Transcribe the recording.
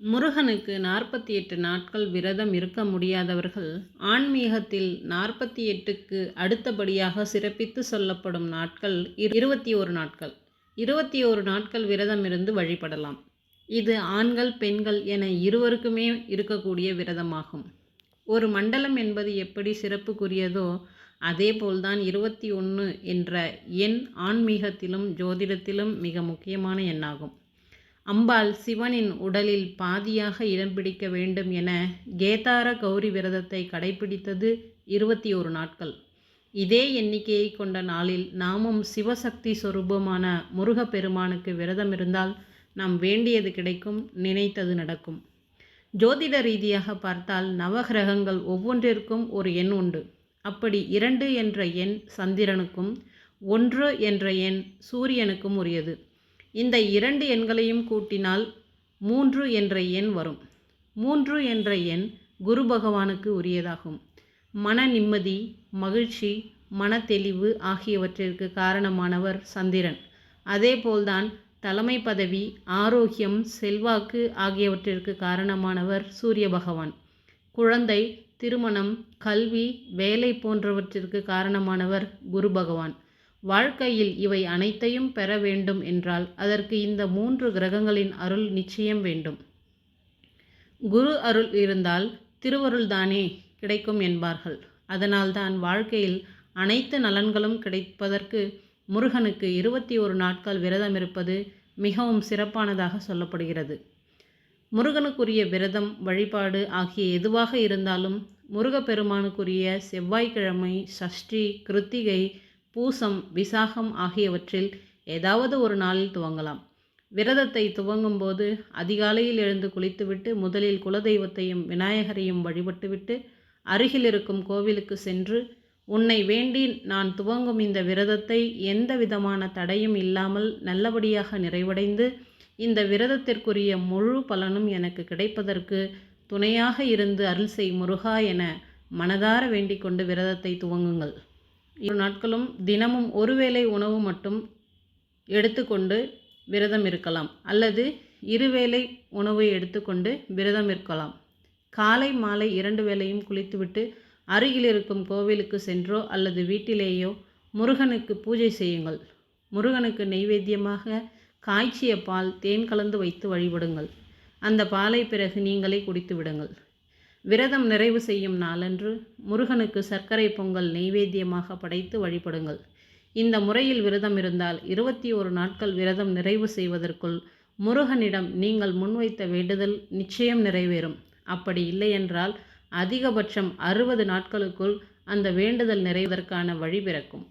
முருகனுக்கு நாற்பத்தி எட்டு நாட்கள் விரதம் இருக்க முடியாதவர்கள் ஆன்மீகத்தில் நாற்பத்தி எட்டுக்கு அடுத்தபடியாக சிறப்பித்து சொல்லப்படும் நாட்கள் இருபத்தி ஒரு நாட்கள். இருபத்தி ஒரு நாட்கள் விரதம் இருந்து வழிபடலாம். இது ஆண்கள் பெண்கள் என இருவருக்குமே இருக்கக்கூடிய விரதமாகும். ஒரு மண்டலம் என்பது எப்படி சிறப்புக்குரியதோ அதேபோல்தான் இருபத்தி ஒன்று என்ற எண் ஆன்மீகத்திலும் ஜோதிடத்திலும் மிக முக்கியமான எண்ணாகும். அம்பாள் சிவனின் உடலில் பாதியாக இடம் பிடிக்க வேண்டும் என கேதார கௌரி விரதத்தை கடைபிடித்தது இருபத்தி ஒரு நாட்கள். இதே எண்ணிக்கையை கொண்ட நாளில் நாமும் சிவசக்தி சொரூபமான முருகப்பெருமானுக்கு விரதம் இருந்தால் நாம் வேண்டியது கிடைக்கும் நினைத்தது நடக்கும். ஜோதிட ரீதியாக பார்த்தால் நவகிரகங்கள் ஒவ்வொன்றிற்கும் ஒரு எண் உண்டு. அப்படி இரண்டு என்ற எண் சந்திரனுக்கும் ஒன்று என்ற எண் சூரியனுக்கும் உரியது. இந்த இரண்டு எண்களையும் கூட்டினால் மூன்று என்ற எண் வரும். மூன்று என்ற எண் குரு பகவானுக்கு உரியதாகும். மன நிம்மதி மகிழ்ச்சி மனத்தெளிவு ஆகியவற்றிற்கு காரணமானவர் சந்திரன். அதேபோல்தான் தலைமை பதவி ஆரோக்கியம் செல்வாக்கு ஆகியவற்றிற்கு காரணமானவர் சூரிய பகவான். குழந்தை திருமணம் கல்வி வேலை போன்றவற்றிற்கு காரணமானவர் குரு பகவான். வாழ்க்கையில் இவை அனைத்தையும் பெற வேண்டும் என்றால் அதற்கு இந்த மூன்று கிரகங்களின் அருள் நிச்சயம் வேண்டும். குரு அருள் இருந்தால் திருவருள்தானே கிடைக்கும் என்பார்கள். அதனால்தான் வாழ்க்கையில் அனைத்து நலன்களும் கிடைப்பதற்கு முருகனுக்கு இருபத்தி ஒரு நாட்கள் விரதம் இருப்பது மிகவும் சிறப்பானதாக சொல்லப்படுகிறது. முருகனுக்குரிய விரதம் வழிபாடு ஆகிய எதுவாக இருந்தாலும் முருகப்பெருமானுக்குரிய செவ்வாய்க்கிழமை சஷ்டி கிருத்திகை பூசம் விசாகம் ஆகியவற்றில் ஏதாவது ஒரு நாளில் துவங்கலாம். விரதத்தை துவங்கும்போது அதிகாலையில் எழுந்து குளித்துவிட்டு முதலில் குலதெய்வத்தையும் விநாயகரையும் வழிபட்டுவிட்டு அருகில் இருக்கும் கோவிலுக்கு சென்று உன்னை வேண்டி நான் துவங்கும் இந்த விரதத்தை எந்த விதமான தடையும் இல்லாமல் நல்லபடியாக நிறைவடைந்து இந்த விரதத்திற்குரிய முழு பலனும் எனக்கு கிடைப்பதற்கு துணையாக இருந்து அருள் செய் முருகா என மனதார வேண்டிக் கொண்டு விரதத்தை துவங்குங்கள். இரு நாட்களும் தினமும் ஒருவேளை உணவு மட்டும் எடுத்துக்கொண்டு விரதம் இருக்கலாம். அல்லது இருவேளை உணவை எடுத்துக்கொண்டு விரதம் இருக்கலாம். காலை மாலை இரண்டு வேளையும் குளித்துவிட்டு அருகில் இருக்கும் கோவிலுக்கு சென்றோ அல்லது வீட்டிலேயோ முருகனுக்கு பூஜை செய்யுங்கள். முருகனுக்கு நெய்வேத்தியமாக காய்ச்சிய பால் தேன் கலந்து வைத்து வழிபடுங்கள். அந்த பாலை பிறகு நீங்களே குடித்து விடுங்கள் விரதம் நிறைவு செய்யும் நாளன்று முருகனுக்கு சர்க்கரை பொங்கல் நெய்வேத்தியமாக படைத்து வழிபடுங்கள். இந்த முறையில் விரதம் இருந்தால் இருபத்தி ஒரு நாட்கள் விரதம் நிறைவு செய்வதற்குள் முருகனிடம் நீங்கள் முன்வைத்த வேண்டுதல் நிச்சயம் நிறைவேறும். அப்படி இல்லையென்றால் அதிகபட்சம் அறுபது நாட்களுக்குள் அந்த வேண்டுதல் நிறைவதற்கான வழி பிறக்கும்.